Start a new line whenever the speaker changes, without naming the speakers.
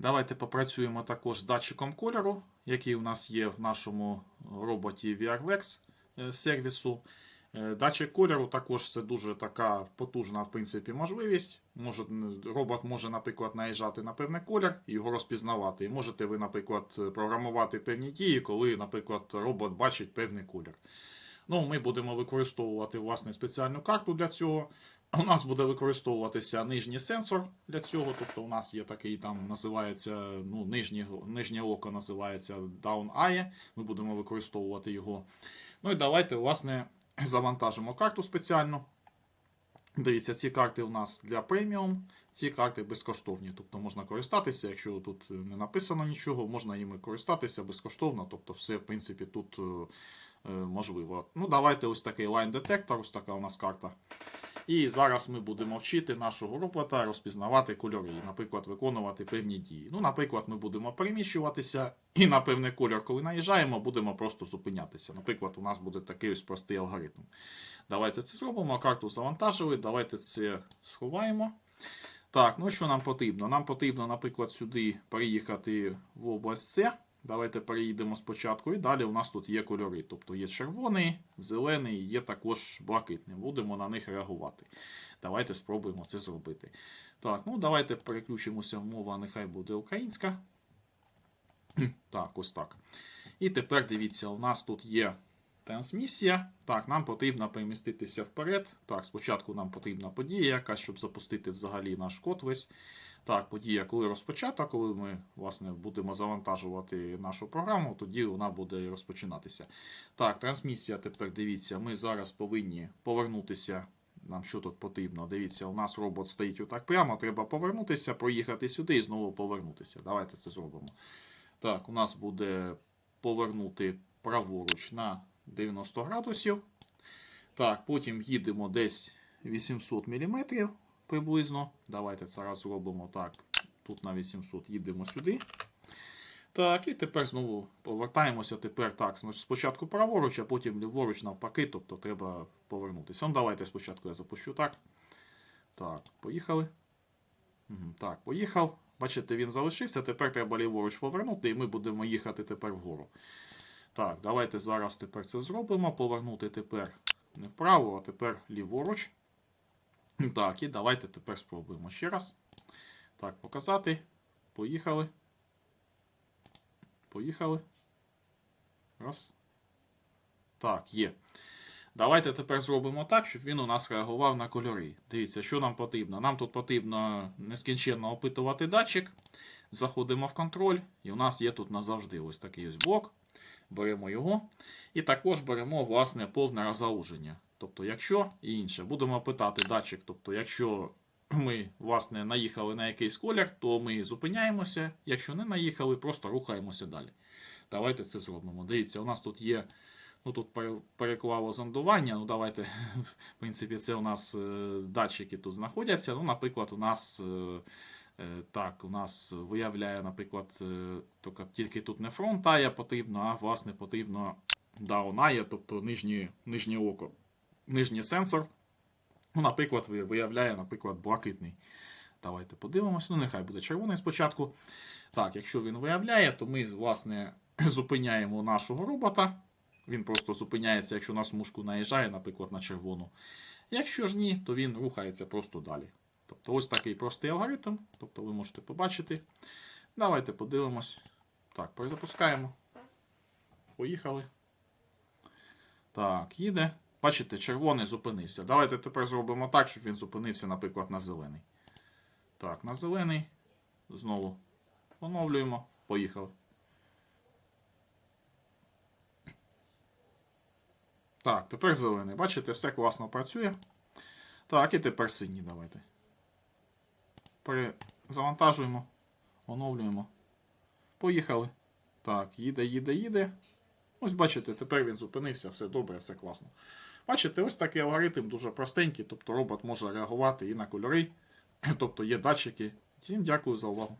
Давайте попрацюємо також з датчиком кольору, який у нас є в нашому роботі VRVex е, сервісу. Е, Датчик кольору також це дуже така потужна в принципі, можливість. Може, робот може, наприклад, наїжджати на певний колір і його розпізнавати. І можете ви, наприклад, програмувати певні дії, коли, наприклад, робот бачить певний колір. Ну, ми будемо використовувати власне спеціальну карту для цього. У нас буде використовуватися нижній сенсор для цього. Тобто у нас є такий там називається, ну, нижнє, нижнє око називається Down Eye. Ми будемо використовувати його. Ну і давайте, власне, завантажимо карту спеціальну. Дивіться, ці карти у нас для преміум, ці карти безкоштовні. Тобто можна користатися, якщо тут не написано нічого, можна їми користатися безкоштовно. Тобто, все, в принципі, тут е, можливо. Ну, давайте ось такий line детектор, ось така у нас карта. І зараз ми будемо вчити нашого робота розпізнавати кольори, наприклад, виконувати певні дії. Ну, наприклад, ми будемо переміщуватися і на певний кольор, коли наїжджаємо, будемо просто зупинятися. Наприклад, у нас буде такий ось простий алгоритм. Давайте це зробимо. Карту завантажили, давайте це сховаємо. Так, ну що нам потрібно? Нам потрібно, наприклад, сюди переїхати в область С. Давайте переїдемо спочатку, і далі у нас тут є кольори. Тобто є червоний, зелений, є також блакитний. Будемо на них реагувати. Давайте спробуємо це зробити. Так, ну давайте переключимося мова, нехай буде українська. Так, ось так. І тепер дивіться, у нас тут є трансмісія. Так, нам потрібно переміститися вперед. Так, спочатку нам потрібна подія, якась, щоб запустити взагалі наш код весь. Так, подія, коли розпочата, коли ми власне, будемо завантажувати нашу програму, тоді вона буде розпочинатися. Так, трансмісія тепер дивіться, ми зараз повинні повернутися. Нам що тут потрібно? Дивіться, у нас робот стоїть отак прямо. Треба повернутися, проїхати сюди і знову повернутися. Давайте це зробимо. Так, у нас буде повернути праворуч на 90 градусів. Так, потім їдемо десь 800 мм приблизно. Давайте зараз зробимо так. Тут на 800 їдемо сюди. Так, і тепер знову повертаємося. Тепер так. Спочатку праворуч, а потім ліворуч навпаки, тобто треба повернутися. Ну, давайте спочатку я запущу так. Так, поїхали. Так, поїхав. Бачите, він залишився. Тепер треба ліворуч повернути, і ми будемо їхати тепер вгору. Так, давайте зараз тепер це зробимо. Повернути тепер не вправо, а тепер ліворуч. Так, і давайте тепер спробуємо ще раз. Так, показати. Поїхали. Поїхали. Раз. Так, є. Давайте тепер зробимо так, щоб він у нас реагував на кольори. Дивіться, що нам потрібно. Нам тут потрібно нескінченно опитувати датчик. Заходимо в контроль, і у нас є тут назавжди ось такий ось блок. Беремо його. І також беремо власне повне розгалуження. Тобто, якщо і інше, будемо питати датчик. Тобто, якщо ми власне наїхали на якийсь колір, то ми зупиняємося. Якщо не наїхали, просто рухаємося далі. Давайте це зробимо. Дивіться, у нас тут є. Ну тут переклало зондування. Ну давайте, в принципі, це у нас е, датчики тут знаходяться. Ну, наприклад, у нас е, так, у нас виявляє, наприклад, е, тільки, тут не фронт ая потрібно, а власне потрібно eye, тобто нижнє, нижнє око, нижній сенсор. Ну, наприклад, виявляє, наприклад, блакитний. Давайте подивимось. Ну, нехай буде червоний спочатку. Так, якщо він виявляє, то ми, власне, зупиняємо нашого робота. Він просто зупиняється, якщо на смужку наїжджає, наприклад, на червону. Якщо ж ні, то він рухається просто далі. Тобто ось такий простий алгоритм. Тобто ви можете побачити. Давайте подивимось. Так, перезапускаємо. Поїхали. Так, їде. Бачите, червоний зупинився. Давайте тепер зробимо так, щоб він зупинився, наприклад, на зелений. Так, на зелений. Знову оновлюємо. Поїхали. Так, тепер зелений. Бачите, все класно працює. Так, і тепер синій давайте. Перезавантажуємо. Оновлюємо. Поїхали. Так, їде, їде, їде. Ось бачите, тепер він зупинився, все добре, все класно. Бачите, ось такий алгоритм дуже простенький, тобто робот може реагувати і на кольори, тобто є датчики. Всім дякую за увагу.